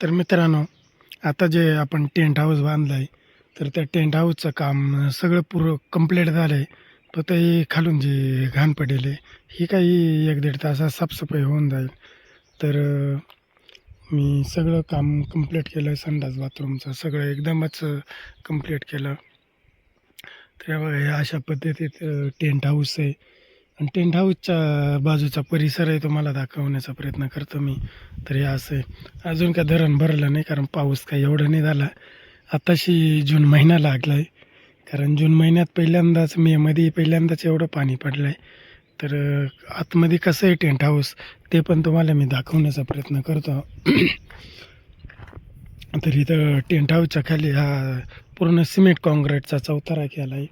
तर मित्रांनो आता जे आपण टेंट हाऊस बांधलं आहे तर त्या टेंट हाऊसचं काम सगळं पूर्ण कंप्लीट झालं आहे फक्त हे खालून जे घाण पडेल आहे ही काही एक दीड तासात साफसफाई होऊन जाईल. तर मी सगळं काम कंप्लीट केलं संडास बाथरूमचं सगळं एकदमच कंप्लीट केलं. तर बघा हे अशा पद्धतीत टेंट हाऊस आहे. आणि टेंट हाऊसच्या बाजूचा परिसर आहे तुम्हाला दाखवण्याचा प्रयत्न करतो मी. तर हे असं आहे अजून काय धरण भरलं नाही कारण पाऊस काही एवढं नाही झाला. आताशी जून महिना लागला आहे कारण जून महिन्यात पहिल्यांदाच मेमध्ये पहिल्यांदाच एवढं पाणी पडलं आहे तर आतमध्ये कसं आहे टेंट हाऊस ते पण तुम्हाला मी दाखवण्याचा प्रयत्न करतो. तर इथं टेंट हाऊसच्या खाली हा पूर्ण सिमेंट काँक्रीटचा चौथारा केला आहे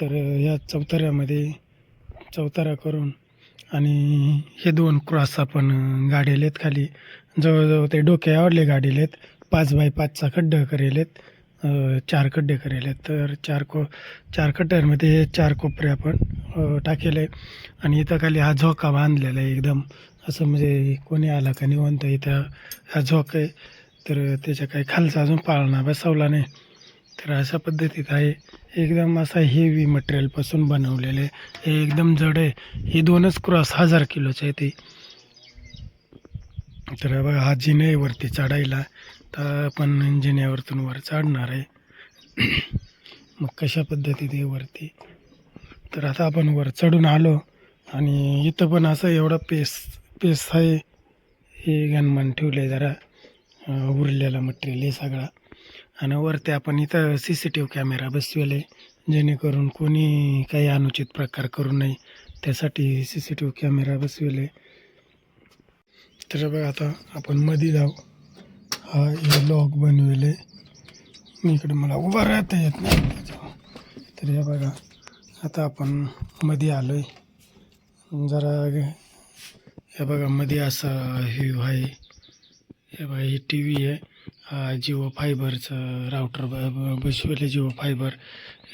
तर या चौताऱ्यामध्ये चौतारा करून आणि हे दोन क्रॉस आपण गाडीले आहेत खाली. जवळजवळ ते डोके आवडले गाडीले आहेत पाच बाय पाचचा खड्डा करेल आहेत चार खड्डे करेल आहेत तर चार को चार खड्ड्यांमध्ये हे चार कोपरे आपण टाकेले. आणि इथं खाली हा झोका बांधलेला आहे एकदम. असं म्हणजे कोणी आला का निवंत इथं हा झोका आहे. तर त्याच्या काही खालचा अजून पाळणा बसवला नाही. तर अशा पद्धतीत आहे. एकदम असा हेवी मटेरियलपासून बनवलेलं. आहे हे एकदम जड आहे. हे दोनच क्रॉस हजार किलोचे आहे ते. तर बघा हा जिने आहे वरती चढायला. तर आपण जिन्यावरतून वर चढणार आहे. मग कशा पद्धतीत वरती? तर आता आपण वर चढून आलो. आणि इथं पण असं एवढा पेस पेस आहे. हे गणमान ठेवलं आहे जरा उरलेला मटेरियल हे सगळा. आणि वरती आपण इथं C C T V camera बसवेले जेणेकरून कोणी काही अनुचित प्रकार करू नये. त्यासाठी C C T V camera बसवेले. तर बघा आता आपण मध्ये जाऊ. हा हे लॉक बनवेले. मी इकडे मला उभा राहता येत नाही तर हे बघा आता आपण मध्ये आलो आहे जरा हे बघा मध्ये असा व्ह्यू. आहे हे बघा ही टी व्ही आहे. जिओ फायबरचं राऊटर बसवले जिओ फायबर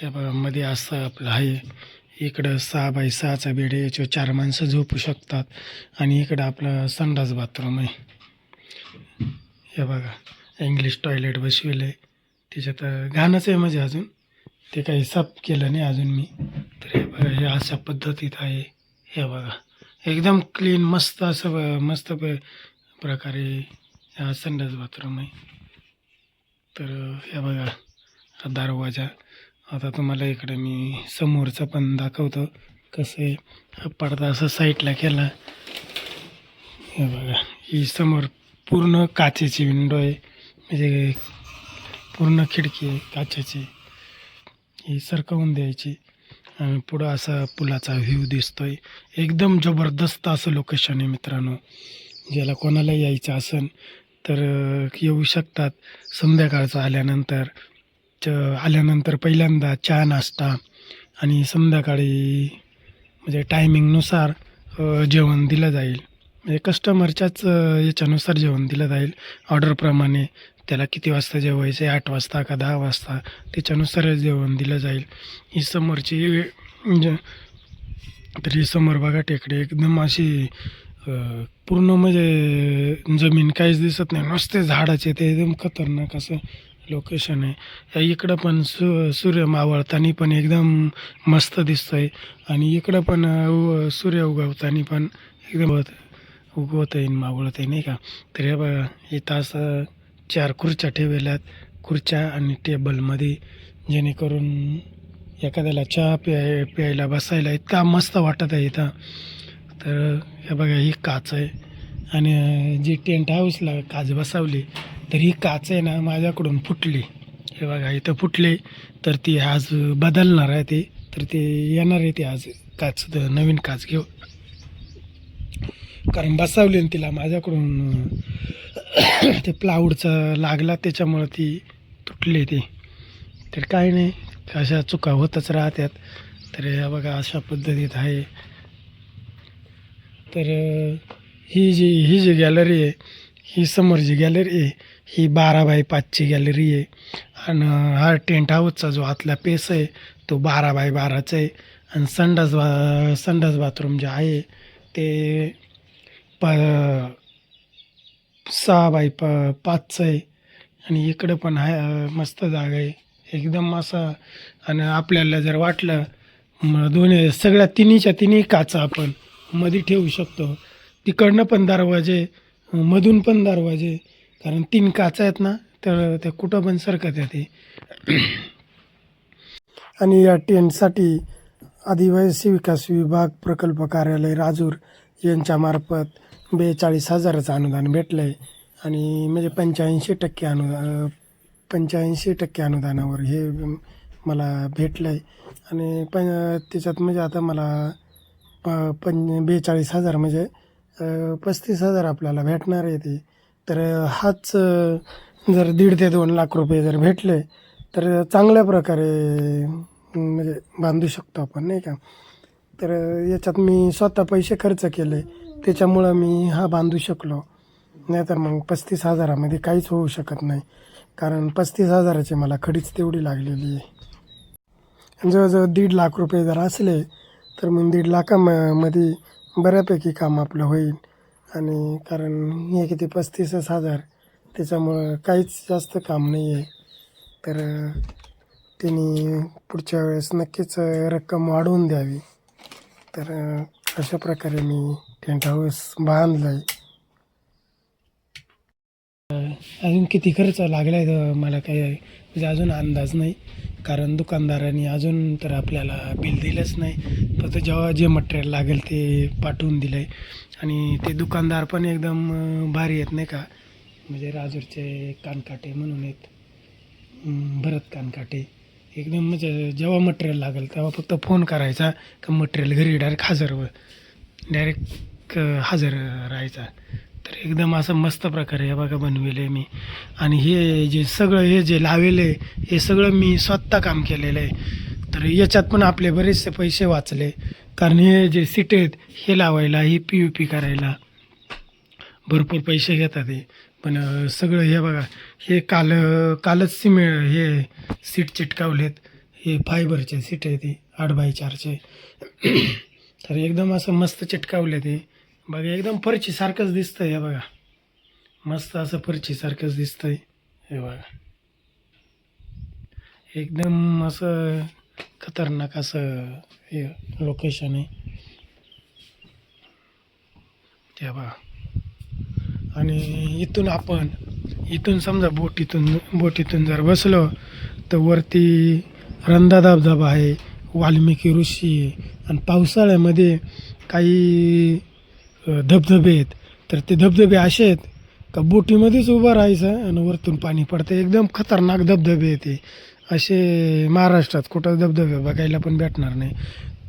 हे बघा मध्ये असं आपलं आहे. इकडं सहा बाय सहाचा बेड आहे याच्यावर चार माणसं झोपू शकतात. आणि इकडं आपलं संडास बाथरूम आहे. हे बघा इंग्लिश टॉयलेट बसविलं आहे त्याच्यात घाणच आहे म्हणजे अजून. ते काही साफ केलं नाही अजून मी. तर हे बघा हे अशा पद्धतीत आहे. हे बघा एकदम क्लीन मस्त असं मस्त प- प्रकारे संडास बाथरूम आहे. तर हे बघा हा दरवाजा. आता तुम्हाला इकडे मी समोरचं पण दाखवतो कसं आहे. हा पडदा असं साईडला केला. हे बघा ही समोर पूर्ण काचेची विंडो आहे. म्हणजे पूर्ण खिडकी आहे काचेची. ही सरकवून द्यायची. आणि पुढं असा पुलाचा व्ह्यू दिसतोय. एकदम जबरदस्त असं लोकेशन आहे मित्रांनो. ज्याला कोणाला यायचं असेल तर येऊ शकतात. संध्याकाळचं आल्यानंतर च आल्यानंतर पहिल्यांदा चहा नाश्ता आणि संध्याकाळी म्हणजे टायमिंगनुसार जेवण दिलं जाईल. म्हणजे कस्टमरच्याच याच्यानुसार जेवण दिलं जाईल. ऑर्डरप्रमाणे त्याला किती वाजता जेवायचं आहे आठ वाजता का दहा वाजता? त्याच्यानुसार जेवण दिलं जाईल. ही समोरची म्हणजे तरी समोर बघा टेकडे एकदम अशी पूर्ण म्हणजे जमीन काहीच दिसत नाही. नुसते झाडाचे ते एकदम खतरनाक असं लोकेशन आहे. इकडं पण सु सूर्य मावळताना पण एकदम मस्त दिसतंय. आणि इकडं पण उ- सूर्य उगवताना पण एकदम उगवत आहे मावळत आहे नाही का? तर हे बघा इथं असं चार खुर्च्या ठेवल्यात. खुर्च्या आणि टेबलमध्ये जेणेकरून एखाद्याला चहा प्याय प्यायला बसायला इतका मस्त वाटत आहे इथं. तर हे बघा ही काच आहे. आणि जी टेंट हाऊसला काच बसवली तर ही काच आहे ना माझ्याकडून फुटली. हे बघा इथं फुटली तर ती आज बदलणार आहे ती. तर ते येणार आहे ती आज काच नवीन काच घेऊ कारण बसवली ना तिला माझ्याकडून ते प्लाऊडचा लागला त्याच्यामुळं ती तुटली ती. तर काही नाही अशा चुका होतच राहतात. तर हे बघा अशा पद्धतीत आहे. तर ही जी ही जी गॅलरी आहे ही समोर जी गॅलरी आहे ही बारा बाय पाचची गॅलरी आहे. आणि हा टेंट हाऊसचा जो आतला पेस आहे तो बारा बाय बाराचा आहे. आणि संडास बा संडास बाथरूम जे आहे ते प सहा बाय प पाचचं आहे. आणि इकडं पण आहे मस्त जागा आहे. एकदम असं आणि आपल्याला जर वाटलं मग दोन्ही सगळ्या तिन्हीच्या तिन्ही काचा आपण मध्ये ठेवू शकतो. तिकडनं पण दरवाजे मधून पण दरवाजे कारण तीन काचा आहेत ना तर ते कुठं पण सरकत येते. आणि या टेंटसाठी आदिवासी विकास विभाग प्रकल्प कार्यालय राजूर यांच्यामार्फत बेचाळीस हजाराचं अनुदान भेटलं आहे आणि म्हणजे पंच्याऐंशी टक्के अनुदान पंच्याऐंशी टक्के अनुदानावर हे मला भेटलं आहे आणि पण त्याच्यात म्हणजे आता मला प पं बेचाळीस हजार म्हणजे पस्तीस हजार आपल्याला भेटणार आहे ते. तर हाच जर दीड ते दोन लाख रुपये जर भेटले तर चांगल्या प्रकारे म्हणजे बांधू शकतो आपण नाही का? तर याच्यात मी स्वतः पैसे खर्च केले त्याच्यामुळं मी हा बांधू शकलो. नाहीतर मग पस्तीस हजारामध्ये काहीच होऊ शकत नाही. कारण पस्तीस हजाराची मला खडीच तेवढी लागलेली आहे. जवळजवळ दीड लाख रुपये जर असले तर मग दीड लाखामध्ये बऱ्यापैकी काम आपलं होईल. आणि कारण हे किती पस्तीसच हजार त्याच्यामुळं काहीच जास्त काम नाही आहे तर त्यांनी पुढच्या वेळेस नक्कीच रक्कम वाढवून द्यावी. तर अशा प्रकारे मी टेंट हाऊस बांधलं आहे अजून किती खर्च लागला आहे मला काही म्हणजे अजून अंदाज नाही. कारण दुकानदारांनी अजून तर आपल्याला बिल दिलंच नाही. फक्त जेव्हा जे मटेरियल लागेल ते पाठवून दिलं आहे आणि ते दुकानदार पण एकदम भारी आहेत नाही का? म्हणजे राजूरचे कानकाटे म्हणून आहेत. भरत कानकाटे. एकदम म्हणजे जेव्हा मटेरियल लागेल तेव्हा फक्त फोन करायचा का मटेरियल घरी डायरेक्ट हजर डायरेक्ट हजर राहायचा. तर एकदम असं मस्त प्रकारे हे बघा बनविले मी. आणि हे जे सगळं हे जे लावेले हे सगळं मी स्वतः काम केलेलं आहे. तर याच्यात पण आपले बरेचसे पैसे वाचले. कारण हे जे सीट आहेत हे लावायला ही पी यू पी करायला भरपूर पैसे घेतात हे. पण सगळं हे बघा हे काल कालच सिमे हे सीट चिटकावलेत. हे फायबरचे सीट आहे ते आठ बाय चारचे. तर एकदम असं मस्त चिटकावले ते बघा एकदम फरचीसारखंच दिसतंय हे बघा. मस्त असं फरचीसारखंच दिसतंय हे बघा. एकदम असं खतरनाक असं हे लोकेशन आहे. ते बघा. आणि इथून आपण इथून समजा बोटीतून बोटीतून जर बसलो तर वरती रंधा धबधबा आहे वाल्मिकी ऋषी. आणि पावसाळ्यामध्ये काही धबधबे आहेत. तर ते धबधबे असे आहेत का बोटीमध्येच उभं राहायचं आणि वरतून पाणी पडतं. एकदम खतरनाक धबधबे येते असे महाराष्ट्रात कुठं धबधबे बघायला पण भेटणार नाही.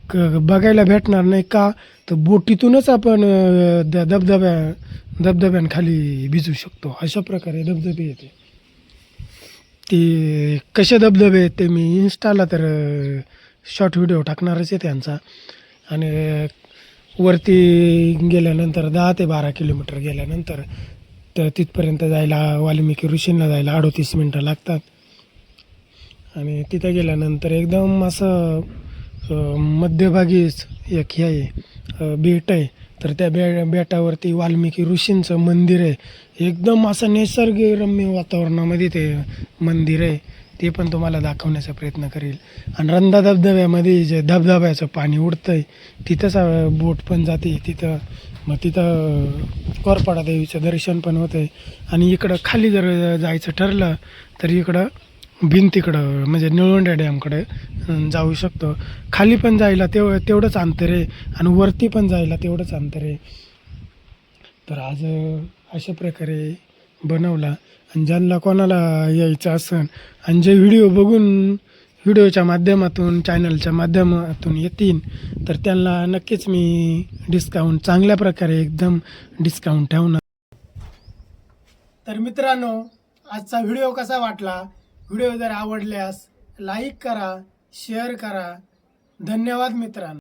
क बघायला भेटणार नाही का? तर बोटीतूनच आपण द धबधब्या धबधब्यांखाली भिजू शकतो. अशा प्रकारे धबधबे येते ते. कसे धबधबे आहेत ते मी इन्स्टाला तर शॉर्ट व्हिडिओ टाकणारच आहे त्यांचा. आणि वरती गेल्यानंतर दहा ते बारा किलोमीटर गेल्यानंतर तर तिथपर्यंत जायला वाल्मिकी ऋषींना जायला अडोतीस मिनटं लागतात. आणि तिथं गेल्यानंतर एकदम असं मध्यभागीच एक हे आहे बेट आहे. तर त्या बे बेटावरती वाल्मिकी ऋषींचं मंदिर आहे. एकदम असं निसर्गरम्य वातावरणामध्ये ते मंदिर आहे. ते पण तुम्हाला दाखवण्याचा प्रयत्न करेल. आणि रंधा धबधब्यामध्ये जे धबधब्याचं पाणी उडतं आहे तिथंच बोट पण जाते. तिथं मग तिथं कोरपाडा देवीचं दर्शन पण होतं आहे आणि इकडं खाली जर जायचं ठरलं तर इकडं भिंतीकडं म्हणजे निळवंड्या डॅमकडे जाऊ शकतो. खाली पण जायला तेव तेवढंच अंतर आहे आणि वरती पण जायला तेवढंच अंतर आहे. तर आज अशा प्रकारे बनवला. आणि ज्यांना कोणाला यायचं असन आणि जे व्हिडिओ बघून व्हिडिओच्या माध्यमातून चॅनलच्या माध्यमातून येतील तर त्यांना नक्कीच मी डिस्काउंट चांगल्या प्रकारे एकदम डिस्काउंट ठेवणार. तर मित्रांनो आजचा व्हिडिओ कसा वाटला? व्हिडिओ जर आवडल्यास लाईक करा शेअर करा. धन्यवाद मित्रांनो.